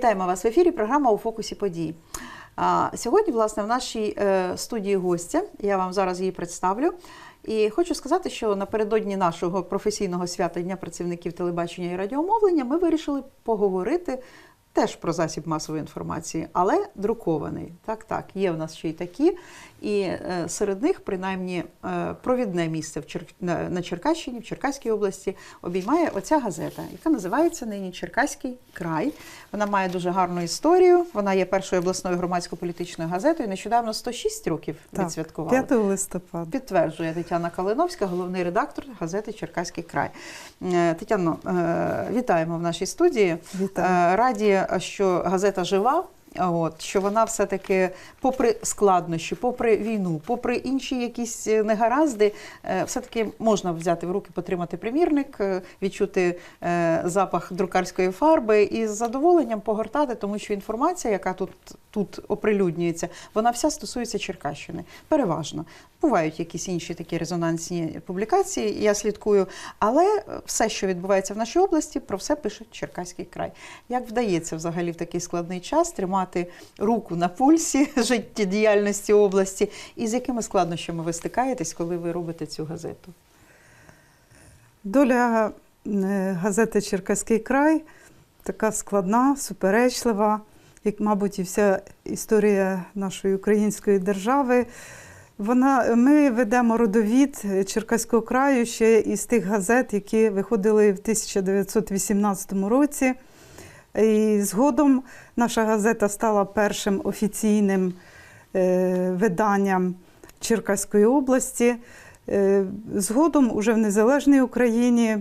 Вітаємо вас в ефірі. Програма у фокусі подій. Сьогодні, власне, в нашій е, студії гостя. Я вам зараз її представлю. І хочу сказати, що напередодні нашого професійного свята Дня працівників телебачення і радіомовлення ми вирішили поговорити теж про засіб масової інформації, але друкований. Так, так, є в нас ще й такі. І е, серед них, принаймні, е, провідне місце в Чер... на, Черкащині, в Черкаській області, обіймає оця газета, яка називається нині Черкаський край. Вона має дуже гарну історію. Вона є першою обласною громадсько-політичною газетою. Нещодавно 106 років відсвяткували. 5 листопада. Підтверджує Тетяна Калиновська, головний редактор газети Черкаський край. Е, Тетяно, вітаємо в нашій студії. Вітаю. Раді, що газета жива. От що вона все-таки, попри складнощі, попри війну, попри інші якісь е, негаразди, е, все-таки можна взяти в руки, потримати примірник, е, відчути запах друкарської фарби і з задоволенням погортати, тому що інформація, яка тут, тут оприлюднюється, вона вся стосується Черкащини. Переважно. Бувають якісь інші такі резонансні публікації, я слідкую, але все, що відбувається в нашій області, про все пише Черкаський край. Як вдається взагалі в такий складний час тримати руку на пульсі життєдіяльності області, і з якими складнощами ви стикаєтесь, коли ви робите цю газету? Доля е, газети Черкаський край така складна, суперечлива, як, мабуть, і вся історія нашої української держави. Вона, ми ведемо родовід Черкаського краю ще із тих газет, які виходили в 1918 році. І згодом наша газета стала першим офіційним е, виданням Черкаської області. Е, Згодом, уже в незалежній Україні,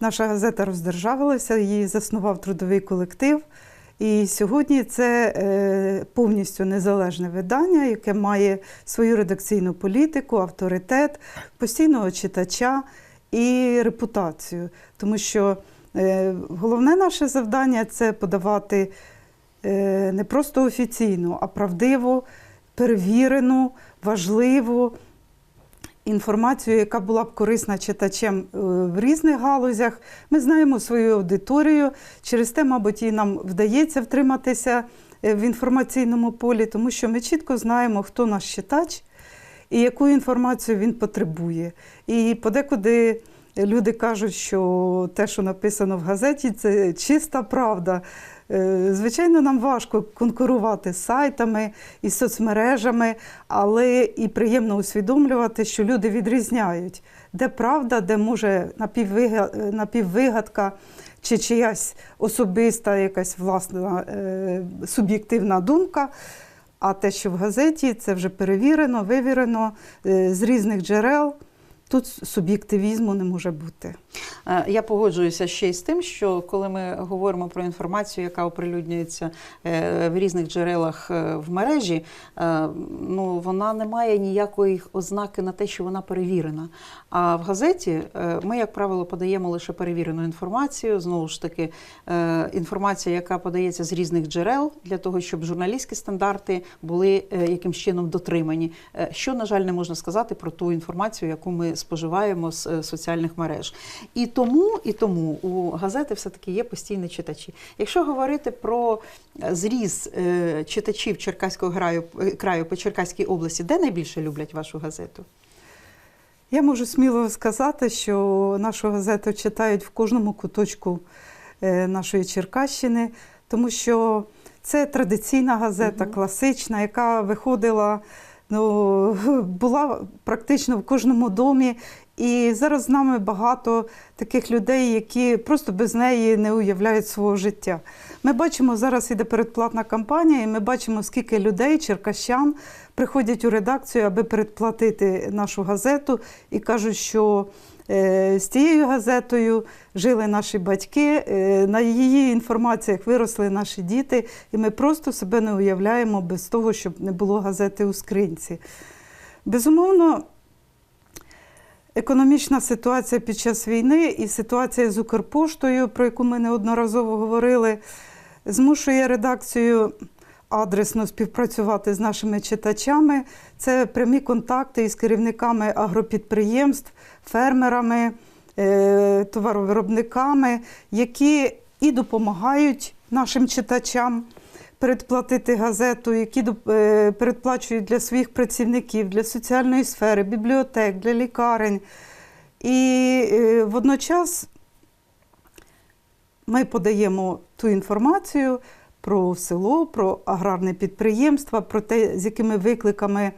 наша газета роздержавилася, її заснував трудовий колектив. І сьогодні це е, повністю незалежне видання, яке має свою редакційну політику, авторитет, постійного читача і репутацію. Тому що головне наше завдання це подавати е, не просто офіційну, а правдиву, перевірену, важливу інформацію, яка була б корисна читачам е, в різних галузях. Ми знаємо свою аудиторію. Через те, мабуть, і нам вдається втриматися е, в інформаційному полі, тому що ми чітко знаємо, хто наш читач і яку інформацію він потребує. І подекуди люди кажуть, що те, що написано в газеті, це чиста правда. Е, Звичайно, нам важко конкурувати з сайтами і соцмережами, але і приємно усвідомлювати, що люди відрізняють, де правда, де може напіввигадка чи чиясь особиста, якась власна е, суб'єктивна думка. А те, що в газеті, це вже перевірено, вивірено е, з різних джерел. Тут суб'єктивізму не може бути. Е, Я погоджуюся ще й з тим, що коли ми говоримо про інформацію, яка оприлюднюється е, в різних джерелах е, в мережі, ну вона не має ніякої ознаки на те, що вона перевірена. А в газеті ми, як правило, подаємо лише перевірену інформацію. Знову ж таки, інформація, яка подається з різних джерел, для того, щоб журналістські стандарти були якимсь чином дотримані. Що, на жаль, не можна сказати про ту інформацію, яку ми споживаємо з е, соціальних мереж. І тому, і тому у газети все-таки є постійні читачі. Якщо говорити про е, зріз е, читачів Черкаського краю, краю по Черкаській області, де найбільше люблять вашу газету? Я можу сміло сказати, що нашу газету читають в кожному куточку нашої Черкащини, тому що це традиційна газета, класична, яка виходила, ну, була практично в кожному домі. І зараз з нами багато таких людей, які просто без неї не уявляють свого життя. Ми бачимо, зараз іде передплатна кампанія, і ми бачимо, скільки людей, черкащан, приходять у редакцію, аби передплатити нашу газету, і кажуть, що з тією газетою жили наші батьки, е, на її інформаціях виросли наші діти, і ми просто себе не уявляємо без того, щоб не було газети у скринці. Безумовно, економічна ситуація під час війни і ситуація з Укрпоштою, про яку ми неодноразово говорили, змушує редакцію адресно співпрацювати з нашими читачами. Це прямі контакти із керівниками агропідприємств, фермерами, е, товаровиробниками, які і допомагають нашим читачам передплатити газету, які е, передплачують для своїх працівників, для соціальної сфери, бібліотек, для лікарень. І е, водночас ми подаємо ту інформацію про село, про аграрне підприємство, про те, з якими викликами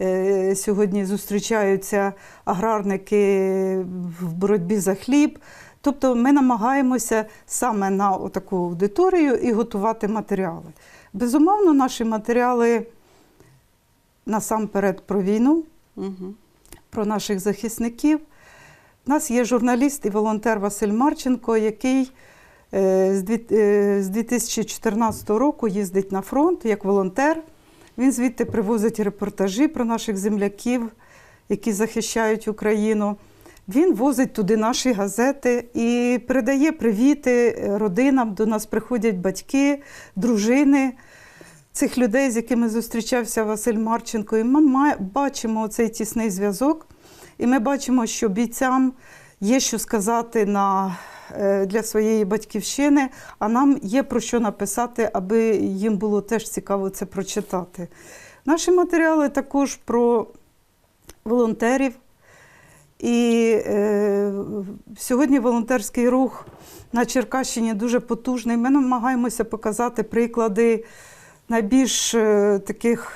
е, сьогодні зустрічаються аграрники в боротьбі за хліб. Тобто ми намагаємося саме на таку аудиторію і готувати матеріали. Безумовно, наші матеріали насамперед про війну, Угу. про наших захисників. У нас є журналіст і волонтер Василь Марченко, який е, з 2014 року їздить на фронт як волонтер. Він звідти привозить репортажі про наших земляків, які захищають Україну. Він возить туди наші газети і передає привіти е, родинам. До нас приходять батьки, дружини цих людей, з якими зустрічався Василь Марченко. І ми бачимо цей тісний зв'язок. І ми бачимо, що бійцям є що сказати на, е, для своєї батьківщини, а нам є про що написати, аби їм було теж цікаво це прочитати. Наші матеріали також про волонтерів. І е, сьогодні волонтерський рух на Черкащині дуже потужний. Ми намагаємося показати приклади найбільш е, таких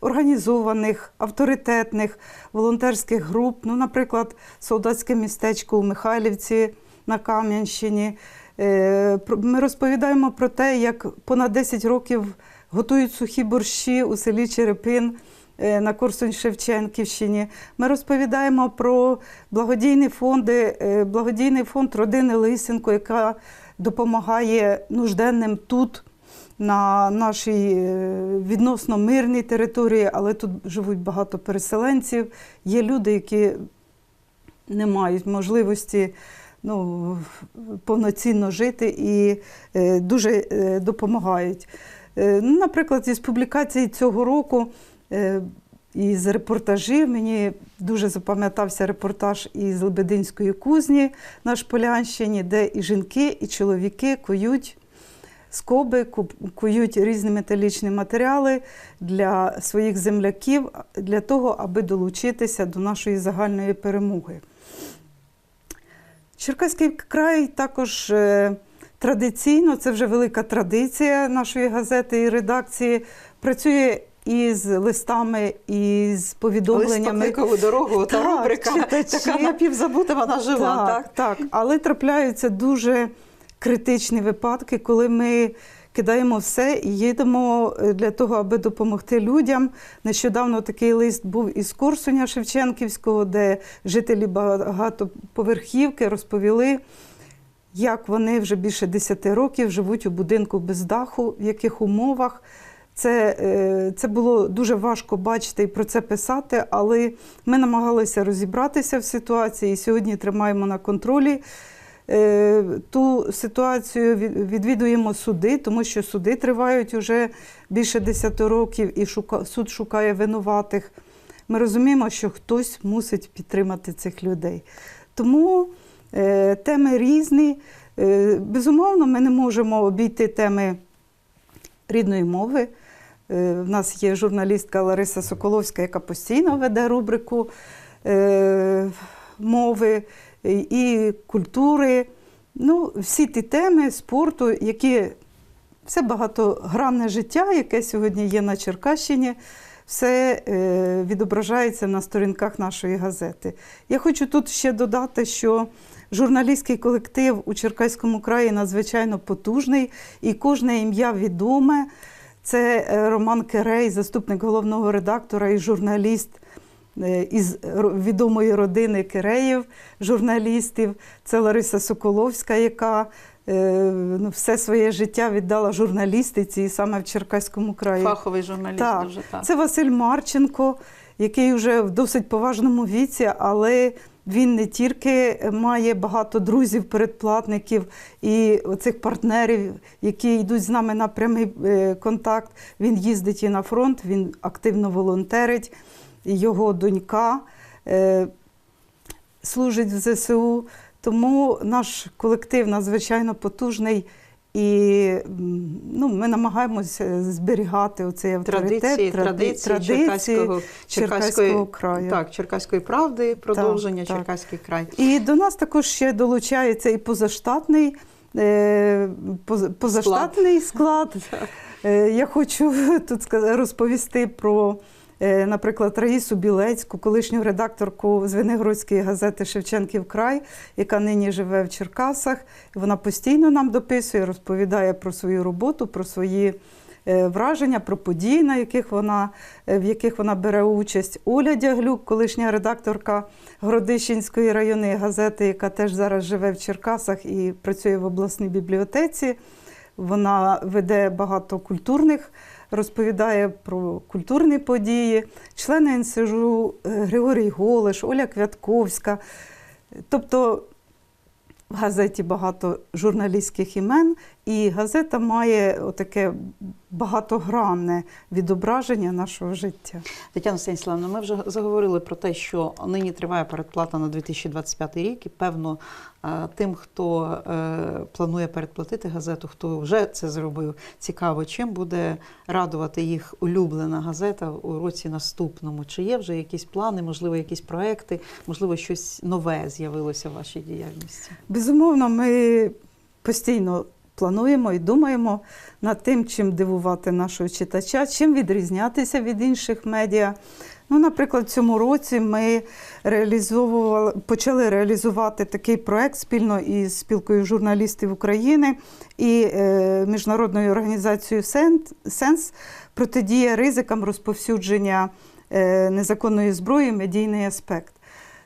організованих, авторитетних волонтерських груп. Ну, наприклад, солдатське містечко у Михайлівці на Кам'янщині. Е, Ми розповідаємо про те, як понад 10 років готують сухі борщі у селі Черепин е, на Корсунь-Шевченківщині. Ми розповідаємо про благодійні фонди, е, благодійний фонд родини Лисенко, яка допомагає нужденним тут, на нашій відносно мирній території, але тут живуть багато переселенців. Є люди, які не мають можливості ну, повноцінно жити і е, дуже е, допомагають. Е, ну, наприклад, із публікацій цього року із репортажів мені дуже запам'ятався репортаж із Лебединської кузні на Шполянщині, де і жінки, і чоловіки кують скоби, ку- кують різні металічні матеріали для своїх земляків для того, аби долучитися до нашої загальної перемоги. Черкаський край також е, традиційно, це вже велика традиція нашої газети і редакції, працює із листами, із повідомленнями. Лист дорогу, та Так, рубрика, читачі. така напівзабута, вона жива, так? так, так. Але трапляються дуже критичні випадки, коли ми кидаємо все і їдемо е, для того, аби допомогти людям. Нещодавно такий лист був із Корсуня Шевченківського, де жителі багатоповерхівки розповіли. Як вони вже більше 10 років живуть у будинку без даху, в яких умовах. Це, е, це було дуже важко бачити і про це писати, але ми намагалися розібратися в ситуації і сьогодні тримаємо на контролі. Е, Ту ситуацію відвідуємо суди, тому що суди тривають уже більше 10 років і суд шукає винуватих. Ми розуміємо, що хтось мусить підтримати цих людей. Тому е, теми різні. Е, безумовно, ми не можемо обійти теми рідної мови. В нас є журналістка Лариса Соколовська, яка постійно веде рубрику мови і- культури. Ну, всі ті теми спорту, які все багатогранне життя, яке сьогодні є на Черкащині, все е, відображається на сторінках нашої газети. Я хочу тут ще додати, що журналістський колектив у Черкаському краї надзвичайно потужний, і кожне ім'я відоме. Це е, Роман Керей, заступник головного редактора і журналіст із відомої родини Киреїв, журналістів. Це Лариса Соколовська, яка е, ну, все своє життя віддала журналістиці і саме в Черкаському краї. Фаховий журналіст Так, дуже так. Це Василь Марченко, який вже в досить поважному віці, але він не тільки має багато друзів, передплатників і оцих партнерів, які йдуть з нами на прямий е, контакт. Він їздить і на фронт, він активно волонтерить. Його донька е, служить в ЗСУ. Тому наш колектив надзвичайно потужний І ну, ми намагаємося зберігати оцей авторитет, Традиції, тради- традиції, черкаського, Черкаського краю. Так, Черкаської правди, продовження так. Черкаський край. І до нас також ще долучається і позаштатний, е, поз- позаштатний склад. Так. Е, Я хочу тут розповісти про, наприклад, Раїсу Білецьку, колишню редакторку Звенигородської газети Шевченків край, яка нині живе в Черкасах. Вона постійно нам дописує, розповідає про свою роботу, про свої е, враження, про події, на яких вона, е, в яких вона бере участь. Оля Дяглюк, колишня редакторка Городищенської районної газети, яка теж зараз живе в Черкасах і працює в обласній бібліотеці. Вона веде багато культурних, розповідає про культурні події. Члени НСЖУ е, Григорій Голиш, Оля Квятковська. Тобто в газеті багато журналістських імен, і газета має отаке багатогранне відображення нашого життя. Тетяна Станіславовна, ми вже заговорили про те, що нині триває передплата на 2025 рік, і певно, е, тим, хто е, планує передплатити газету, хто вже це зробив, цікаво, чим буде радувати їх улюблена газета у році наступному. Чи є вже якісь плани, можливо, якісь проекти, можливо, щось нове з'явилося в вашій діяльності? Безумовно, ми постійно плануємо і думаємо над тим, чим дивувати нашого читача, чим відрізнятися від інших медіа. Ну, наприклад, в цьому році ми реалізовували, почали реалізувати такий проект спільно із спілкою журналістів України і е, міжнародною організацією Сенс протидія ризикам розповсюдження е, незаконної зброї, медійний аспект.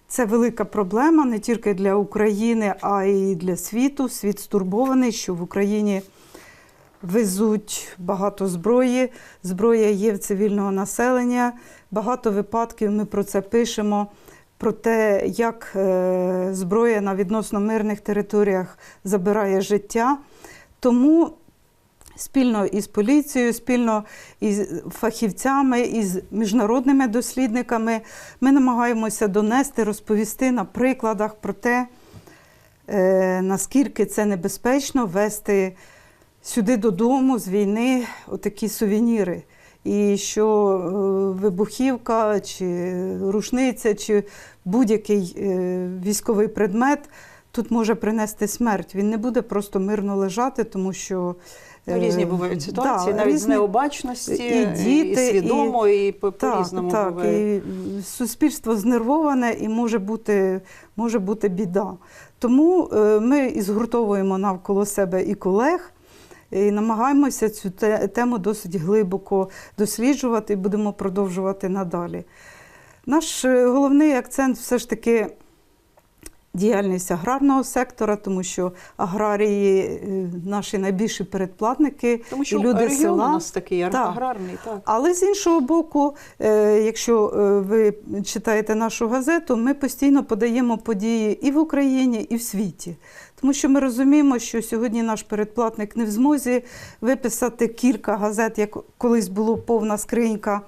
Це велика проблема не тільки для України, а й для світу. Світ стурбований, що в Україні везуть багато зброї. Зброя є в цивільного населення. Багато випадків ми про це пишемо. Про те, як е, зброя на відносно мирних територіях забирає життя. Тому спільно із поліцією, спільно із фахівцями, із міжнародними дослідниками ми намагаємося донести, розповісти на прикладах про те, е, наскільки це небезпечно вести сюди додому з війни отакі сувеніри. І що е, вибухівка, чи рушниця, чи будь-який е, військовий предмет тут може принести смерть. Він не буде просто мирно лежати, тому що Ну, різні е, бувають ситуації, да, навіть з необачності, і діти, і свідомо, і, по- так, по-різному так, буває. і суспільство знервоване і може бути, може бути біда. Тому е, ми і згуртовуємо навколо себе і колег. І намагаємося цю тему досить глибоко досліджувати і будемо продовжувати надалі. Наш е, головний акцент все ж таки діяльність аграрного сектора, тому що аграрії е, наші найбільші передплатники Тому що і люди регіон села. у нас такий Так. аграрний, так. Але з іншого боку, е, якщо е, ви читаєте нашу газету, ми постійно подаємо події і в Україні, і в світі. Тому що ми розуміємо, що сьогодні наш передплатник не в змозі виписати кілька газет, як колись було повна скринька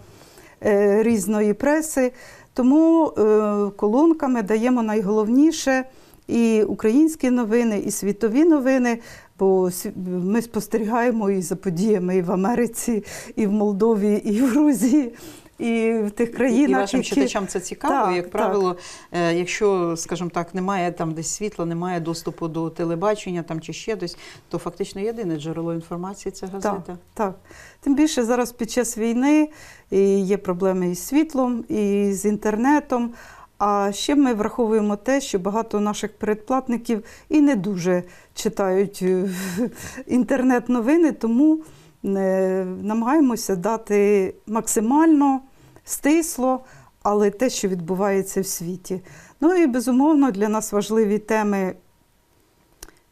різної преси. Тому е, колонками даємо найголовніше і українські новини, і світові новини. Бо ми спостерігаємо і за подіями і в Америці, і в Молдові, і в Грузії, і в тих І країнах, вашим які... читачам це цікаво. Так, Як правило, е, якщо, скажімо так, немає там десь світла, немає доступу до телебачення там чи ще десь, то фактично єдине джерело інформації це газета. Так, так. Тим більше зараз під час війни і є проблеми із світлом, і з інтернетом. А ще ми враховуємо те, що багато наших передплатників і не дуже читають е, інтернет-новини, тому е, намагаємося дати максимально стисло, але те, що відбувається в світі. Ну і безумовно для нас важливі теми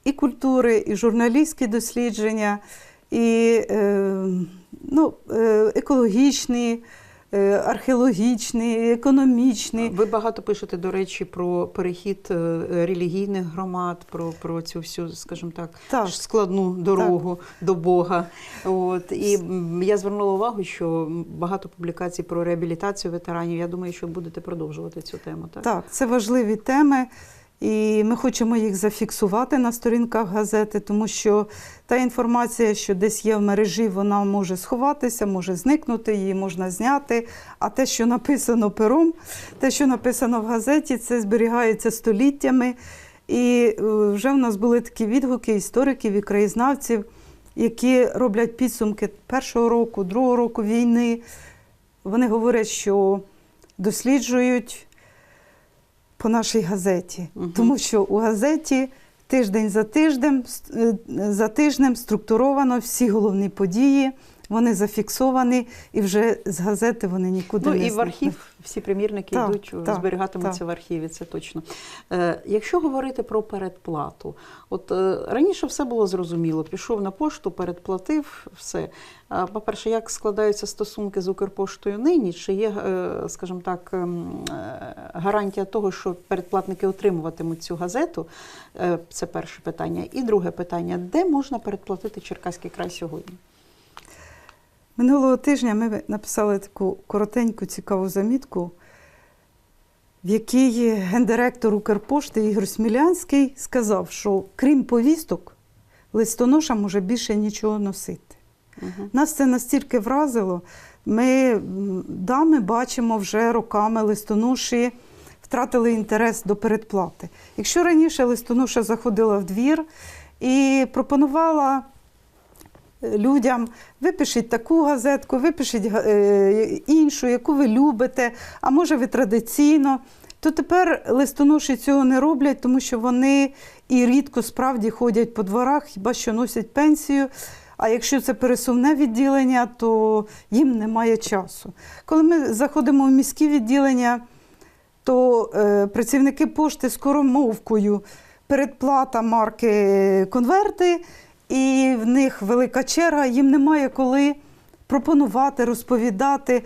і культури, і журналістські дослідження, і е, ну, е, екологічні, е, археологічні, економічні. Ви багато пишете, до речі, про перехід е, релігійних громад, про, про цю всю, скажімо так, Так. складну дорогу до Бога. От і я звернула увагу, що багато публікацій про реабілітацію ветеранів. Я думаю, що будете продовжувати цю тему. Так, Так, це важливі теми. І ми хочемо їх зафіксувати на сторінках газети, тому що та інформація, що десь є в мережі, вона може сховатися, може зникнути, її можна зняти. А те, що написано пером, те, що написано в газеті, це зберігається століттями. І е, вже в нас були такі відгуки істориків і краєзнавців, які роблять підсумки першого року, другого року війни. Вони говорять, що досліджують по нашій газеті, угу. тому що у газеті тиждень за тиждень е, за тижнем структуровано всі головні події. Вони зафіксовані, і вже з газети вони нікуди Ну не і в архів всі примірники Так, йдуть, так, зберігатимуться так. в архіві, це точно. Е, якщо говорити про передплату, от е, раніше все було зрозуміло. Пішов на пошту, передплатив, все. По-перше, як складаються стосунки з Укрпоштою нині? Чи є, е, скажімо так, ем, е, гарантія того, що передплатники отримуватимуть цю газету? Е, це перше питання. І друге питання: де можна передплатити Черкаський край сьогодні? Минулого тижня ми написали таку коротеньку цікаву замітку, в якій гендиректор Укрпошти Ігор Смілянський сказав, що крім повісток, листоноша може більше нічого носити. Угу. Нас це настільки вразило. Ми, да, ми бачимо вже роками листоноші втратили інтерес до передплати. Якщо раніше листоноша заходила в двір і пропонувала людям випишіть таку газетку, випишіть е, іншу, яку ви любите, а може ви традиційно, то тепер листоноші цього не роблять, тому що вони і рідко справді ходять по дворах, хіба що носять пенсію. А якщо це пересувне відділення, то їм немає часу. Коли ми заходимо в міські відділення, то е, працівники пошти скоромовкою передплата марки конверти, і в них велика черга, їм немає коли пропонувати, розповідати.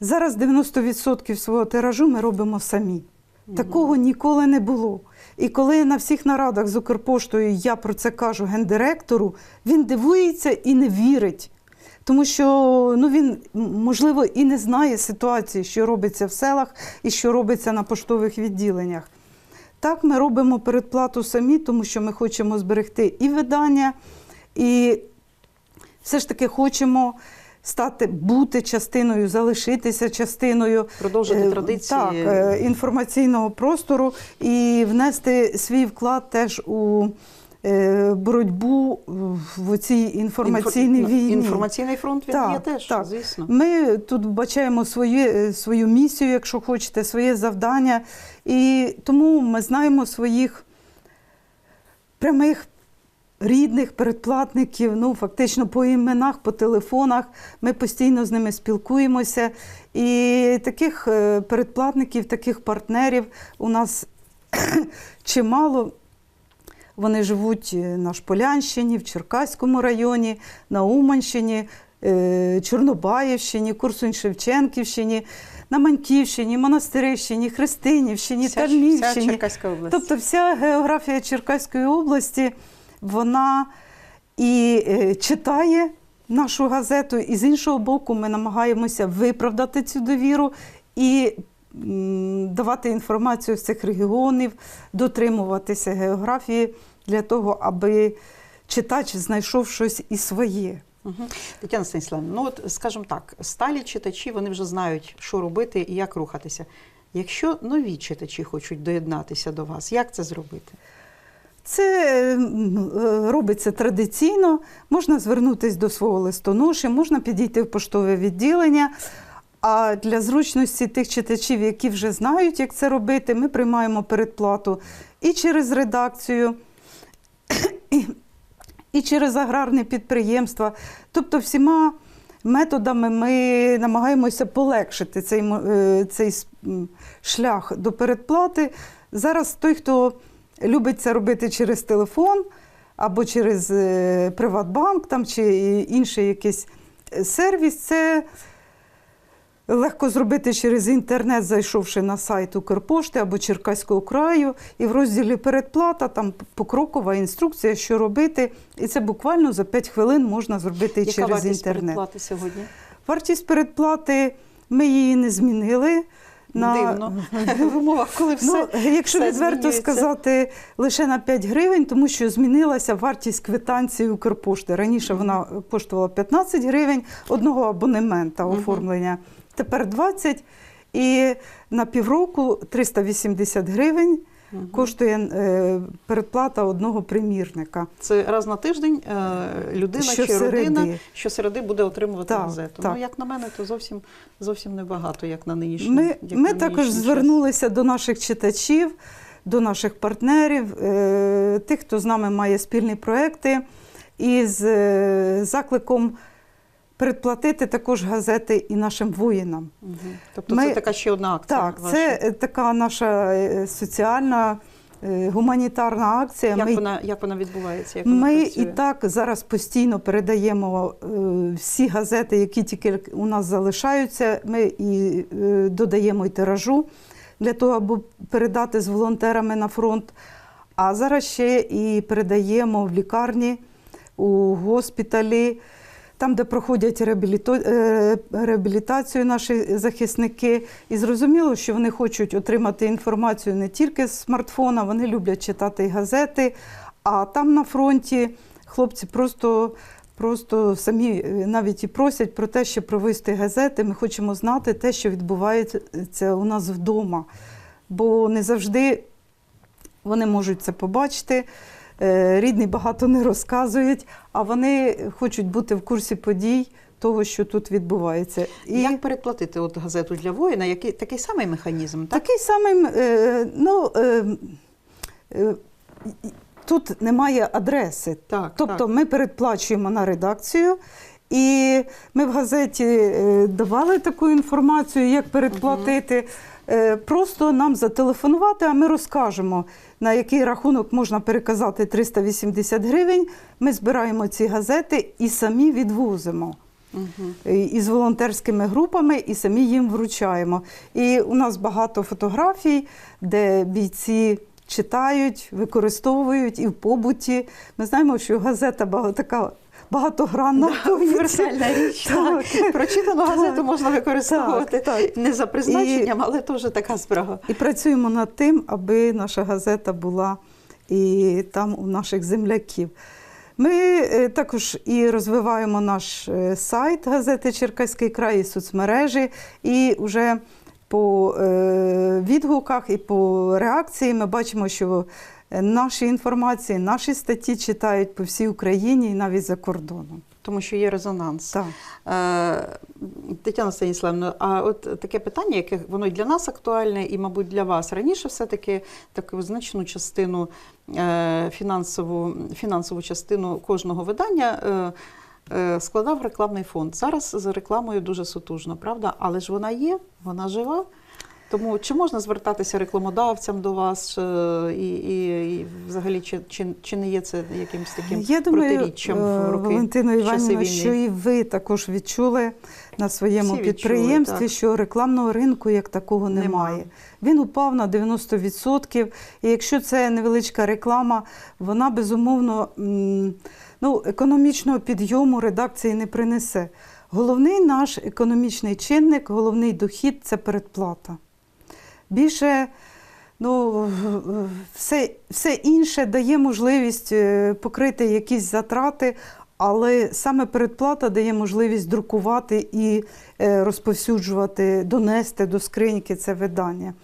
Зараз 90% свого тиражу ми робимо самі. Такого ніколи не було. І коли на всіх нарадах з Укрпоштою я про це кажу гендиректору, він дивується і не вірить. Тому що ну, він, можливо, і не знає ситуації, що робиться в селах і що робиться на поштових відділеннях. Так, ми робимо передплату самі, тому що ми хочемо зберегти і видання, і все ж таки хочемо стати, бути частиною, залишитися частиною Продовжити Е, традиції. Так, е, інформаційного простору і внести свій вклад теж у боротьбу в цій інформаційній Інфо- війні. Інформаційний фронт він Так, є теж, так. звісно. Ми тут бачаємо своє, е, свою місію, якщо хочете, своє завдання. І тому ми знаємо своїх прямих рідних передплатників, ну фактично по іменах, по телефонах. Ми постійно з ними спілкуємося. І таких е, передплатників, таких партнерів у нас чимало. Вони живуть е, на Шполянщині, в Черкаському районі, на Уманщині, е, Чорнобаївщині, Курсунь-Шевченківщині, на Маньківщині, Монастирищині, Христинівщині, Вся, вся Черкаська область. Тобто вся географія Черкаської області, вона і е, читає нашу газету, і з іншого боку, ми намагаємося виправдати цю довіру і давати інформацію з цих регіонів, дотримуватися географії для того, аби читач знайшов щось і своє. Угу. Тетяна Станіславівна, ну от скажімо так, сталі читачі вони вже знають, що робити і як рухатися. Якщо нові читачі хочуть доєднатися до вас, як це зробити? Це е, робиться традиційно. Можна звернутися до свого листоноші, можна підійти в поштове відділення. А для зручності тих читачів, які вже знають, як це робити, ми приймаємо передплату і через редакцію, і, через аграрне підприємства. Тобто, всіма методами ми намагаємося полегшити цей, е, цей шлях до передплати. Зараз той, хто любить це робити через телефон або через е, Приватбанк там, чи інший якийсь е, сервіс, це легко зробити через інтернет, зайшовши на сайт Укрпошти або Черкаського краю, і в розділі передплата там покрокова інструкція, що робити. І це буквально за 5 хвилин можна зробити Яка через вартість інтернет. передплати сьогодні? Вартість передплати ми її не змінили. На... Дивно. В умовах, коли все. Ну, якщо все відверто змінюється. сказати, лише на 5 гривень, тому що змінилася вартість квитанції Укрпошти. Раніше вона коштувала 15 гривень одного абонемента оформлення, тепер 20. І на півроку 380 гривень Мгм. коштує е, передплата одного примірника. Це раз на тиждень е, людина чи Щосереди. родина щосереди буде отримувати Так, газету. так. Ну, як на мене, то зовсім, зовсім небагато, як на нинішній Ми, як ми на також час. звернулися до наших читачів, до наших партнерів, е, тих, хто з нами має спільні проекти, із закликом передплатити також газети і нашим воїнам. Мгм. Тобто Ми- це така ще одна акція. Так, ваша. це е, така наша е, соціальна е, гуманітарна акція. Як, Ми вона, як вона відбувається? Як вона Ми працює? і так зараз постійно передаємо всі газети, які тільки у нас залишаються. Ми і додаємо і тиражу для того, аби передати з волонтерами на фронт. А зараз ще і передаємо в лікарні, у госпіталі, там, де проходять е, реабілітацію наші захисники. І зрозуміло, що вони хочуть отримати інформацію не тільки з смартфона, вони люблять читати газети. А там на фронті хлопці просто, просто самі е, навіть і просять про те, щоб провести газети. Ми хочемо знати те, що відбувається у нас вдома. Бо не завжди вони можуть це побачити. Е, Рідні багато не розказують, а вони хочуть бути в курсі подій того, що тут відбувається. І Як передплатити от газету для воїна? Який такий самий механізм, так? такий самий, е, ну, е, е, тут немає адреси. Так, Тобто так. ми передплачуємо на редакцію, і ми в газеті давали таку інформацію, як передплатити. Е, Просто нам зателефонувати, а ми розкажемо, на який рахунок можна переказати 380 гривень. Ми збираємо ці газети і самі відвозимо. Мгм. І- з волонтерськими групами, і самі їм вручаємо. І у нас багато фотографій, де бійці читають, використовують і в побуті. Ми знаємо, що газета така багатогранна. Універсальна річ. Так. Так. Прочитану газету можна використовувати Так, так. не за призначенням, але теж така справа. І працюємо над тим, аби наша газета була і там у наших земляків. Ми е, також і розвиваємо наш е, сайт газети Черкаський край і соцмережі, і вже по е, відгуках і по реакції ми бачимо, що наші інформації, наші статті читають по всій Україні і навіть за кордоном. Тому що є резонанс. Так. Е, Тетяна Станіславівна, а от таке питання, яке воно і для нас актуальне, і, мабуть, для вас раніше все-таки таку значну частину е, фінансову, фінансову частину кожного видання. е, е, Складав рекламний фонд. Зараз з рекламою дуже сутужно, правда? Але ж вона є, вона жива. Тому чи можна звертатися рекламодавцям до вас, е, і, і, і взагалі чи, чи, чи не є це якимось таким Я думаю, протиріччям е, в роки Валентино в часи Іванівна, що і ви також відчули на своєму Всі підприємстві, так. що рекламного ринку як такого Нема. немає. Він упав на 90%. І якщо це невеличка реклама, вона безумовно ну, економічного підйому редакції не принесе. Головний наш економічний чинник, головний дохід це передплата. Більше ну, все, все інше дає можливість е, покрити якісь затрати, але саме передплата дає можливість друкувати і е, розповсюджувати, донести до скриньки це видання.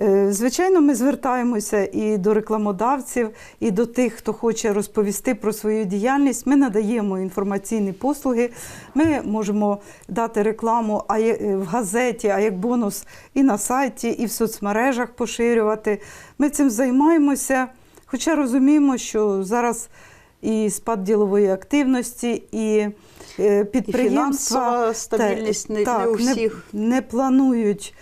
Е, Звичайно, ми звертаємося і до рекламодавців, і до тих, хто хоче розповісти про свою діяльність. Ми надаємо інформаційні послуги. Ми можемо дати рекламу а е, в газеті, а як бонус і на сайті, і в соцмережах поширювати. Ми цим займаємося, хоча розуміємо, що зараз і спад ділової активності, і е, І підприємства фінансова стабільність не, так, не всіх. Не, не планують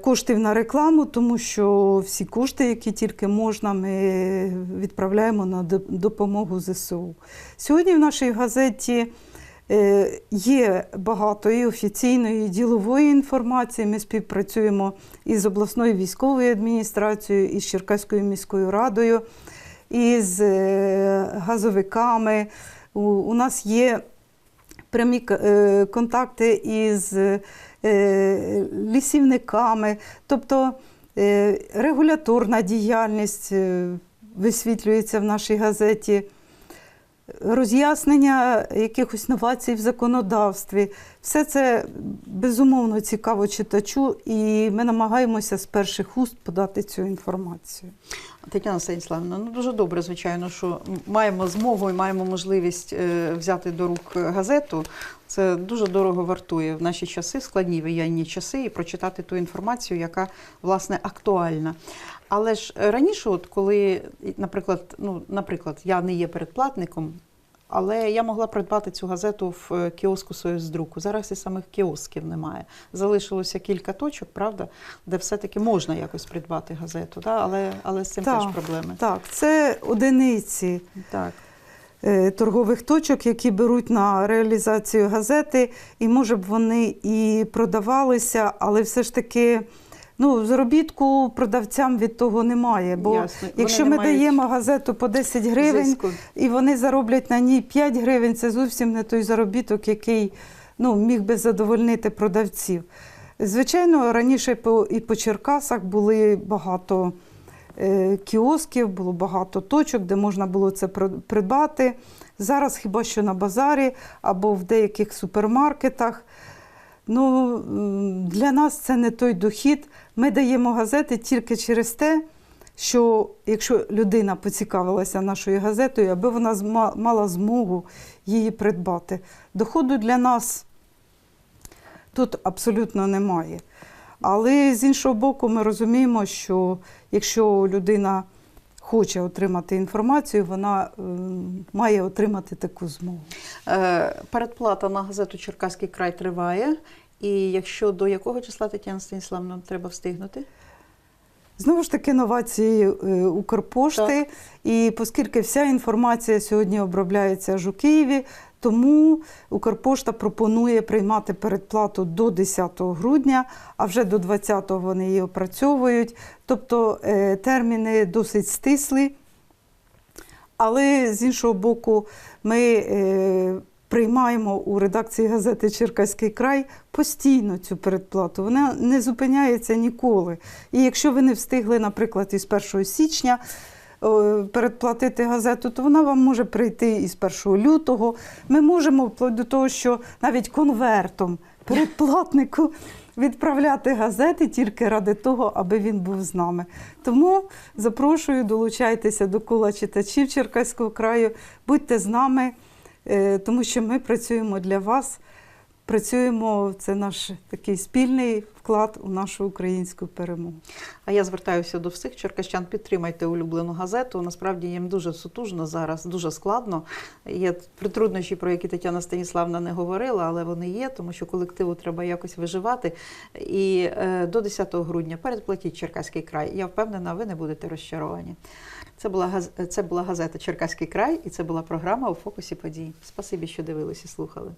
коштів на рекламу, тому що всі кошти, які тільки можна, ми відправляємо на допомогу ЗСУ. Сьогодні в нашій газеті е, є багато і офіційної, і ділової інформації. Ми співпрацюємо із обласною військовою адміністрацією, із Черкаською міською радою, із е, газовиками. У, нас є прямі е, контакти із е, лісівниками, тобто е, регуляторна діяльність е, висвітлюється в нашій газеті, роз'яснення якихось новацій в законодавстві. Все це безумовно цікаво читачу, і ми намагаємося з перших уст подати цю інформацію. Тетяна Станіславівна, ну дуже добре, звичайно, що маємо змогу і маємо можливість е, взяти до рук газету. Це дуже дорого вартує в наші часи, складні воєнні часи, і прочитати ту інформацію, яка власне актуальна. Але ж е, раніше, от коли, наприклад, ну, наприклад, я не є передплатником. Але я могла придбати цю газету в е, кіоску Союздруку. Зараз і самих кіосків немає. Залишилося кілька точок, правда, де все-таки можна якось придбати газету, да? але, але з цим Так. теж проблеми. Так, це одиниці Так. е, торгових точок, які беруть на реалізацію газети, і може б вони і продавалися, але все ж таки. Ну, заробітку продавцям від того немає. Бо Ясно. Якщо ми мають даємо газету по 10 гривень, Зв'язку. і вони зароблять на ній 5 гривень, це зовсім не той заробіток, який ну, міг би задовольнити продавців. Звичайно, раніше і по Черкасах були багато е, кіосків, було багато точок, де можна було це придбати. Зараз хіба що на базарі або в деяких супермаркетах. Ну, для нас це не той дохід. Ми даємо газети тільки через те, що якщо людина поцікавилася нашою газетою, аби вона мала змогу її придбати. Доходу для нас тут абсолютно немає. Але з іншого боку, ми розуміємо, що якщо людина хоче отримати інформацію, вона ем, має отримати таку змогу. Е, Передплата на газету Черкаський край триває. І якщо до якого числа Тетяна Станіславівна треба встигнути? Знову ж таки, новації е, Укрпошти. І оскільки вся інформація сьогодні обробляється аж у Києві, тому Укрпошта пропонує приймати передплату до 10 грудня, а вже до 20-го вони її опрацьовують. Тобто е, терміни досить стислі. Але з іншого боку, ми е, приймаємо у редакції газети Черкаський край постійно цю передплату. Вона не зупиняється ніколи. І якщо ви не встигли, наприклад, із 1 січня е, передплатити газету, то вона вам може прийти із 1 лютого. Ми можемо вплоть до того, що навіть конвертом передплатнику відправляти газети тільки ради того, аби він був з нами. Тому запрошую, долучайтеся до кола читачів Черкаського краю, будьте з нами, тому що ми працюємо для вас. Працюємо, це наш такий спільний вклад у нашу українську перемогу. А я звертаюся до всіх черкащан. Підтримайте улюблену газету. Насправді їм дуже сутужно зараз, дуже складно. Є труднощі, про які Тетяна Станіславна не говорила, але вони є, тому що колективу треба якось виживати. І е, до 10 грудня передплатіть Черкаський край. Я впевнена, ви не будете розчаровані. Це була це була газета Черкаський край, і це була програма у фокусі подій. Спасибі, що дивилися слухали.